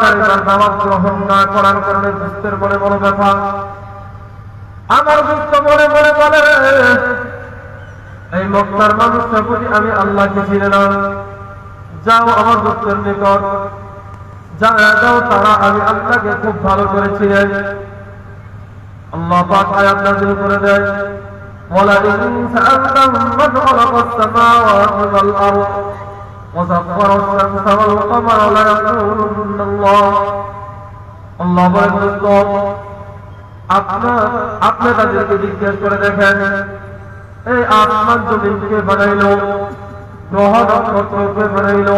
তার এবার গ্রহণ না করার কারণে দুস্থের বলে বড় ব্যাপার। আমার দুস্থ বলে বলে বলে, এই মক্তার মানুষটা বলি আমি আল্লাহকে চিনে না। যাও আমার দুস্থের নিকট। যারা যাও তারা আমি আল্লাহকে খুব ভালো করে চিনে। আল্লাহ পাক আয়াত নাযিল করে দেয়, ওয়ালা ইন সাআলতাহুম মান খালাকাস সামাওয়াতি ওয়াল আরদ। وسخر الشمس والقمر ليقولن الله আল্লাহ বলেন দোস্ত আপনার আপনি তাদেরকে জিজ্ঞেস করে দেখেন এই আসমান জমিনকে বানাইল গ্রহ নক্ষত্রকে বানাইল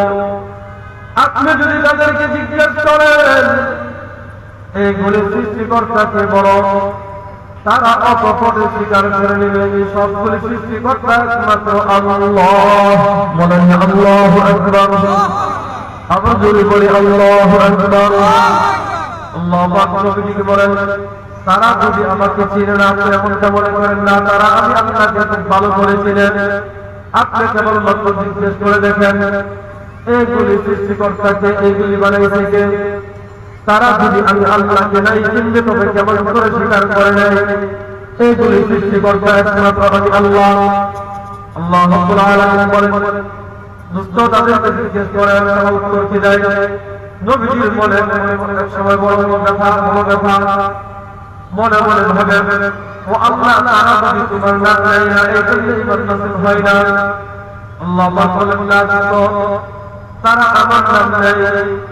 আপনি যদি তাদেরকে জিজ্ঞেস করেন এইগুলি সৃষ্টিকর্তাকে বড় তারা অকপটে স্বীকার করে নেবে। এই সবগুলি সৃষ্টিকর্তা একমাত্র আল্লাহ। বলেন আল্লাহ আকবার। আবার জোরে বলি আল্লাহ আকবার। আল্লাহ পাক বলেন, তারা যদি আমাকে চিনে না, আপনি এমনটা মনে করেন না, তারা আমি আপনাকে খুব ভালো করে চিনেন আপনি কেবল মাত্র জিজ্ঞেস করে দেখেন এইগুলি সৃষ্টিকর্তাকে এইগুলি বানাইছে কে? তারা যদি আমি আল্লাহকে নাই চিনবে তবে কেমন করে স্বীকার করে নেয়? এইগুলি সৃষ্টিকর্তা একমাত্র আমি আল্লাহ। আল্লাহ দুষ্ট তাদেরকে জিজ্ঞেস করে তারা উত্তর কি দেয়? নবীজির মনে সময় বড় ব্যথা ব্যথা। মনে মনে ভাবে, ও আল্লাহ, তারা যদি তোমার নেয় না এই হয় না। আল্লাহ না, তারা আমার নাম নেয়।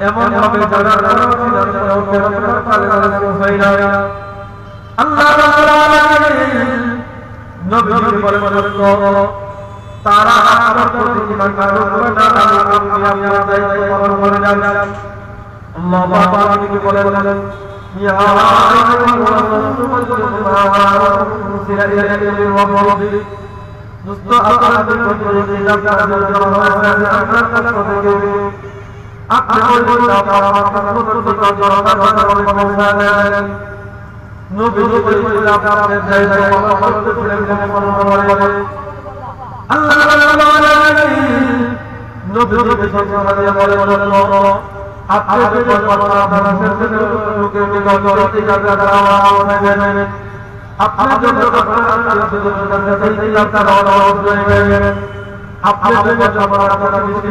এমন ভাবে যারা হয় আল্লাহ আলামিন বলেন তারা আপনার প্রতি ঈমান আনবে না আমি আপনার দায়িত্ব পালন করে যান আল্লাহ বাবা নবীকে বলে বলেন ইয়া আইয়ুহার রাসূল উনজিলা ইলাইকা মির রাব্বিক দোস্ত আপনাদের প্রতি যে আপনার জন্য হয়েছে আপনার বলবেন আপনার আপনাদের তখন আপনারা মিষ্টি